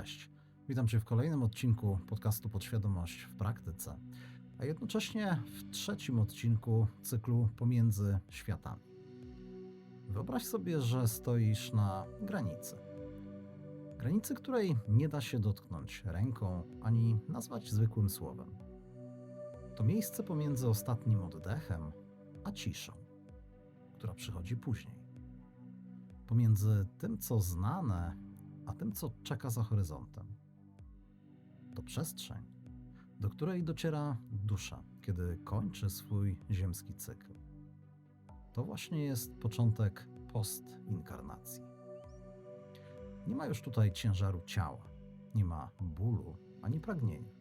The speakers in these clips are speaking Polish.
Cześć. Witam Cię w kolejnym odcinku podcastu Podświadomość w praktyce, a jednocześnie w trzecim odcinku cyklu Pomiędzy Światami. Wyobraź sobie, że stoisz na granicy. Granicy, której nie da się dotknąć ręką ani nazwać zwykłym słowem. To miejsce pomiędzy ostatnim oddechem a ciszą, która przychodzi później. Pomiędzy tym, co znane, a tym, co czeka za horyzontem. To przestrzeń, do której dociera dusza, kiedy kończy swój ziemski cykl. To właśnie jest początek postinkarnacji. Nie ma już tutaj ciężaru ciała, nie ma bólu ani pragnienia.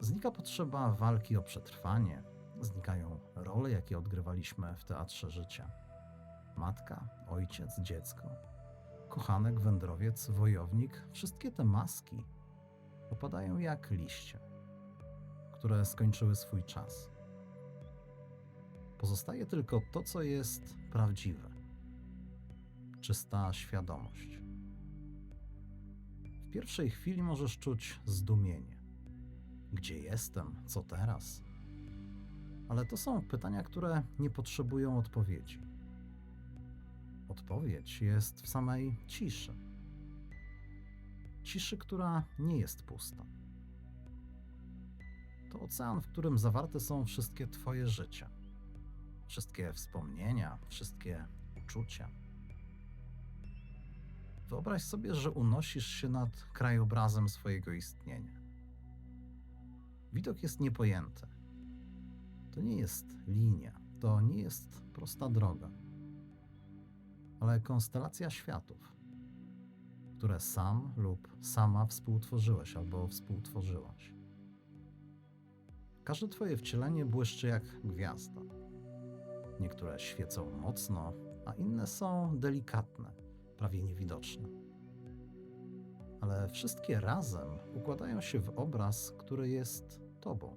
Znika potrzeba walki o przetrwanie, znikają role, jakie odgrywaliśmy w teatrze życia. Matka, ojciec, dziecko, kochanek, wędrowiec, wojownik, wszystkie te maski opadają jak liście, które skończyły swój czas. Pozostaje tylko to, co jest prawdziwe czysta świadomość. W pierwszej chwili możesz czuć zdumienie. Gdzie jestem? Co teraz? Ale to są pytania, które nie potrzebują odpowiedzi. Odpowiedź jest w samej ciszy. Ciszy, która nie jest pusta. To ocean, w którym zawarte są wszystkie Twoje życia, wszystkie wspomnienia, wszystkie uczucia. Wyobraź sobie, że unosisz się nad krajobrazem swojego istnienia. Widok jest niepojęty. To nie jest linia, to nie jest prosta droga ale konstelacja światów, które sam lub sama współtworzyłeś albo współtworzyłaś. Każde Twoje wcielenie błyszczy jak gwiazda. Niektóre świecą mocno, a inne są delikatne, prawie niewidoczne. Ale wszystkie razem układają się w obraz, który jest Tobą.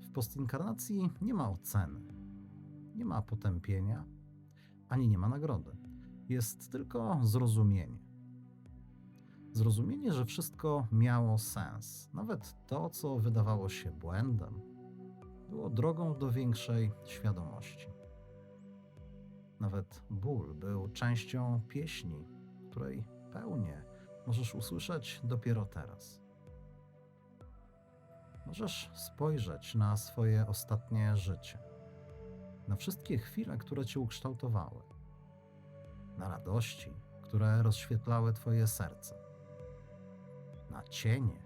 W postinkarnacji nie ma oceny, nie ma potępienia, ani nie ma nagrody. Jest tylko zrozumienie. Zrozumienie, że wszystko miało sens. Nawet to, co wydawało się błędem, było drogą do większej świadomości. Nawet ból był częścią pieśni, której pełnię możesz usłyszeć dopiero teraz. Możesz spojrzeć na swoje ostatnie życie na wszystkie chwile, które cię ukształtowały, na radości, które rozświetlały twoje serce, na cienie,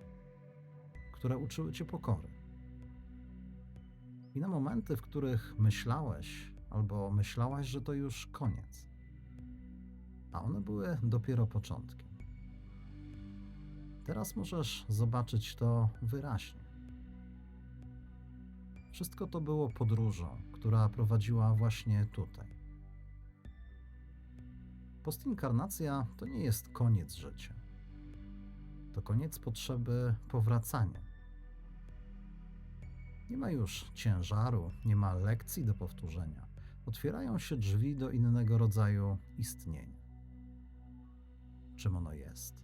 które uczyły cię pokory, i na momenty, w których myślałeś albo myślałaś, że to już koniec, a one były dopiero początkiem. Teraz możesz zobaczyć to wyraźnie. Wszystko to było podróżą, która prowadziła właśnie tutaj. Postinkarnacja to nie jest koniec życia. To koniec potrzeby powracania. Nie ma już ciężaru, nie ma lekcji do powtórzenia. Otwierają się drzwi do innego rodzaju istnienia. Czym ono jest?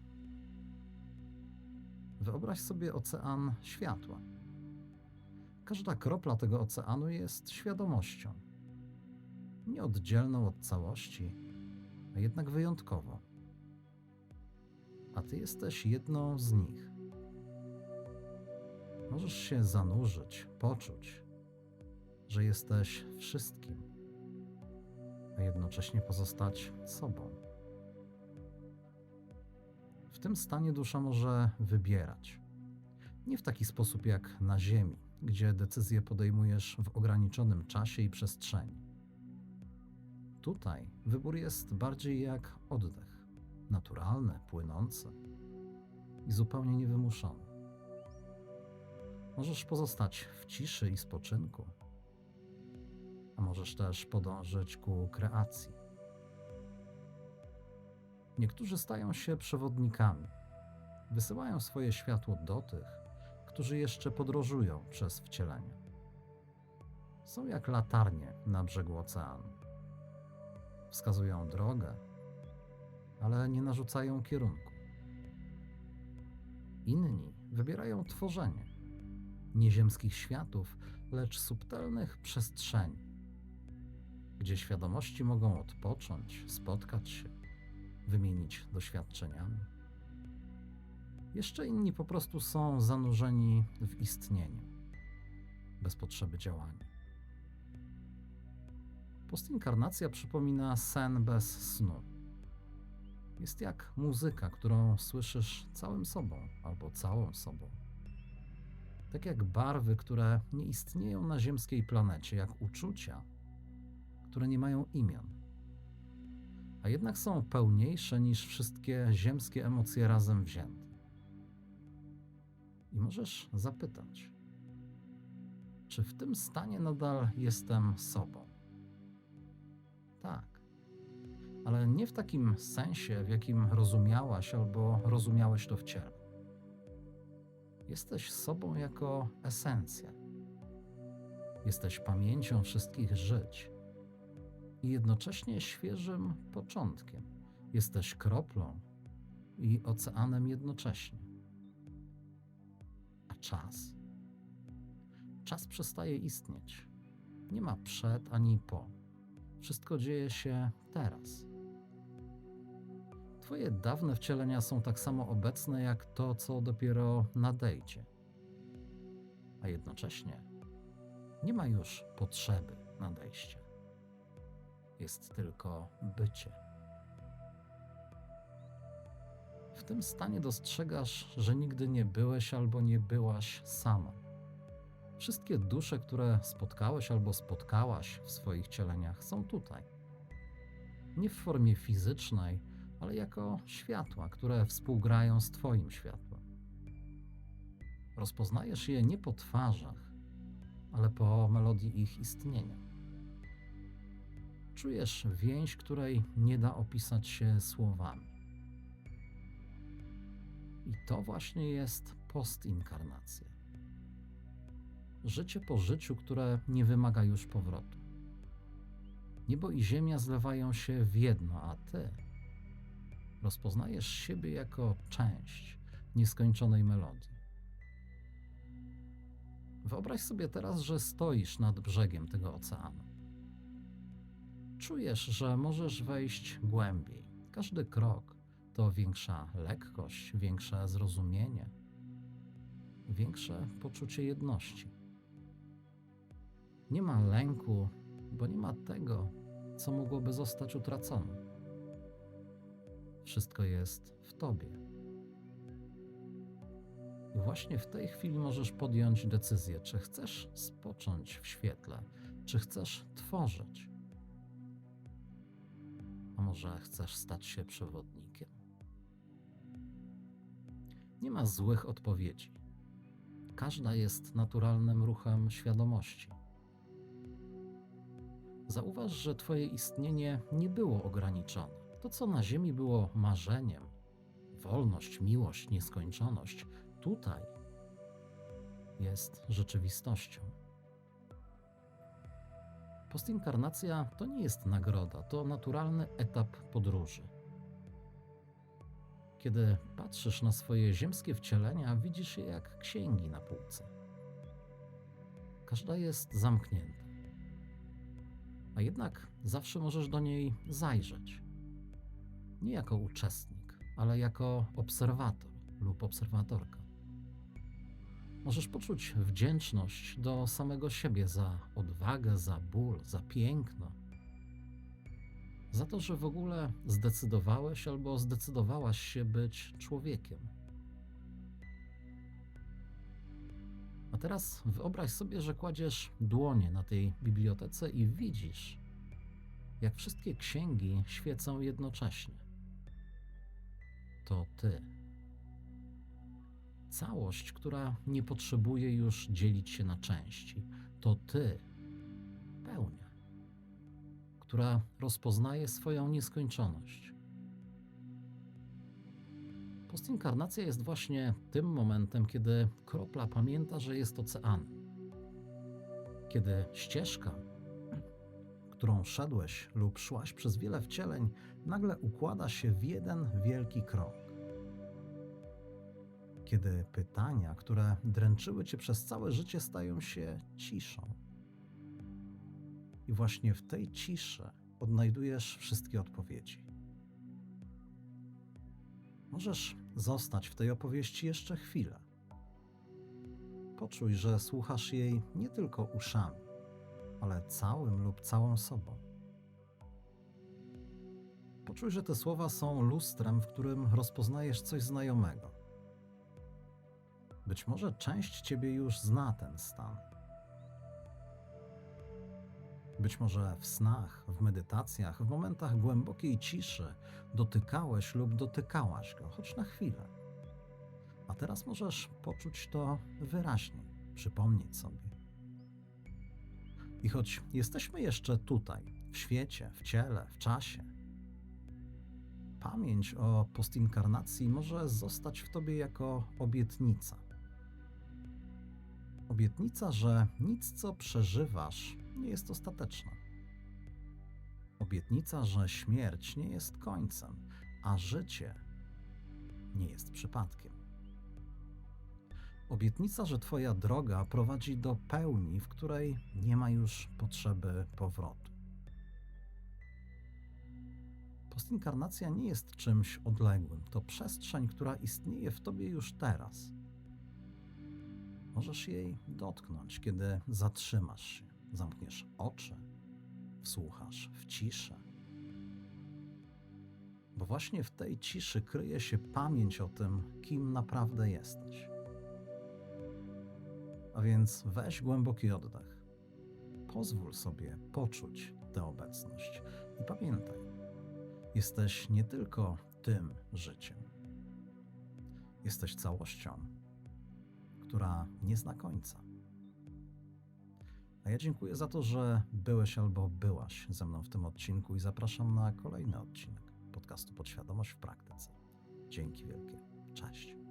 Wyobraź sobie ocean światła Każda kropla tego oceanu jest świadomością. Nieoddzielną od całości, a jednak wyjątkową. A ty jesteś jedną z nich. Możesz się zanurzyć, poczuć, że jesteś wszystkim, a jednocześnie pozostać sobą. W tym stanie dusza może wybierać. Nie w taki sposób jak na Ziemi, gdzie decyzje podejmujesz w ograniczonym czasie i przestrzeni. Tutaj wybór jest bardziej jak oddech naturalny, płynący i zupełnie niewymuszony. Możesz pozostać w ciszy i spoczynku, a możesz też podążyć ku kreacji. Niektórzy stają się przewodnikami, wysyłają swoje światło do tych, którzy jeszcze podróżują przez wcielenie. Są jak latarnie na brzegu oceanu. Wskazują drogę, ale nie narzucają kierunku. Inni wybierają tworzenie nie ziemskich światów, lecz subtelnych przestrzeni, gdzie świadomości mogą odpocząć, spotkać się, wymienić doświadczeniami. Jeszcze inni po prostu są zanurzeni w istnieniu, bez potrzeby działania. Postinkarnacja przypomina sen bez snu. Jest jak muzyka, którą słyszysz całym sobą albo całą sobą. Tak jak barwy, które nie istnieją na ziemskiej planecie, jak uczucia, które nie mają imion, a jednak są pełniejsze niż wszystkie ziemskie emocje razem wzięte. I możesz zapytać, czy w tym stanie nadal jestem sobą? Tak, ale nie w takim sensie, w jakim rozumiałaś albo rozumiałeś to w ciele. Jesteś sobą jako esencja. Jesteś pamięcią wszystkich żyć i jednocześnie świeżym początkiem. Jesteś kroplą i oceanem jednocześnie. Czas? Czas przestaje istnieć. Nie ma przed ani po. Wszystko dzieje się teraz. Twoje dawne wcielenia są tak samo obecne jak to, co dopiero nadejdzie. A jednocześnie nie ma już potrzeby nadejścia. Jest tylko bycie. W tym stanie dostrzegasz, że nigdy nie byłeś albo nie byłaś sama. Wszystkie dusze, które spotkałeś albo spotkałaś w swoich cieleniach, są tutaj. Nie w formie fizycznej, ale jako światła, które współgrają z Twoim światłem. Rozpoznajesz je nie po twarzach, ale po melodii ich istnienia. Czujesz więź, której nie da opisać się słowami. I to właśnie jest postinkarnacja. Życie po życiu, które nie wymaga już powrotu. Niebo i ziemia zlewają się w jedno, a ty rozpoznajesz siebie jako część nieskończonej melodii. Wyobraź sobie teraz, że stoisz nad brzegiem tego oceanu. Czujesz, że możesz wejść głębiej. Każdy krok to większa lekkość, większe zrozumienie, większe poczucie jedności. Nie ma lęku, bo nie ma tego, co mogłoby zostać utracone. Wszystko jest w Tobie. I właśnie w tej chwili możesz podjąć decyzję, czy chcesz spocząć w świetle, czy chcesz tworzyć. A może chcesz stać się przewodnikiem? Nie ma złych odpowiedzi. Każda jest naturalnym ruchem świadomości. Zauważ, że Twoje istnienie nie było ograniczone. To, co na Ziemi było marzeniem, wolność, miłość, nieskończoność, tutaj jest rzeczywistością. Postinkarnacja to nie jest nagroda, to naturalny etap podróży. Kiedy patrzysz na swoje ziemskie wcielenia, widzisz je jak księgi na półce. Każda jest zamknięta. A jednak zawsze możesz do niej zajrzeć. Nie jako uczestnik, ale jako obserwator lub obserwatorka. Możesz poczuć wdzięczność do samego siebie za odwagę, za ból, za piękno. Za to, że w ogóle zdecydowałeś albo zdecydowałaś się być człowiekiem. A teraz wyobraź sobie, że kładziesz dłonie na tej bibliotece i widzisz, jak wszystkie księgi świecą jednocześnie. To ty. Całość, która nie potrzebuje już dzielić się na części. To ty. Pełnia, która rozpoznaje swoją nieskończoność. Postinkarnacja jest właśnie tym momentem, kiedy kropla pamięta, że jest oceanem. Kiedy ścieżka, którą szedłeś lub szłaś przez wiele wcieleń, nagle układa się w jeden wielki krąg. Kiedy pytania, które dręczyły cię przez całe życie, stają się ciszą. I właśnie w tej ciszy odnajdujesz wszystkie odpowiedzi. Możesz zostać w tej opowieści jeszcze chwilę. Poczuj, że słuchasz jej nie tylko uszami, ale całym lub całą sobą. Poczuj, że te słowa są lustrem, w którym rozpoznajesz coś znajomego. Być może część ciebie już zna ten stan. Być może w snach, w medytacjach, w momentach głębokiej ciszy dotykałeś lub dotykałaś go, choć na chwilę. A teraz możesz poczuć to wyraźniej, przypomnieć sobie. I choć jesteśmy jeszcze tutaj, w świecie, w ciele, w czasie, pamięć o postinkarnacji może zostać w tobie jako obietnica. Obietnica, że nic, co przeżywasz, nie jest ostateczne. Obietnica, że śmierć nie jest końcem, a życie nie jest przypadkiem. Obietnica, że Twoja droga prowadzi do pełni, w której nie ma już potrzeby powrotu. Postinkarnacja nie jest czymś odległym, to przestrzeń, która istnieje w Tobie już teraz. Możesz jej dotknąć, kiedy zatrzymasz się, zamkniesz oczy, wsłuchasz w ciszę. Bo właśnie w tej ciszy kryje się pamięć o tym, kim naprawdę jesteś. A więc weź głęboki oddech. Pozwól sobie poczuć tę obecność i pamiętaj, jesteś nie tylko tym życiem. Jesteś całością, która nie zna końca. A ja dziękuję za to, że byłeś albo byłaś ze mną w tym odcinku i zapraszam na kolejny odcinek podcastu Podświadomość w praktyce. Dzięki wielkie. Cześć.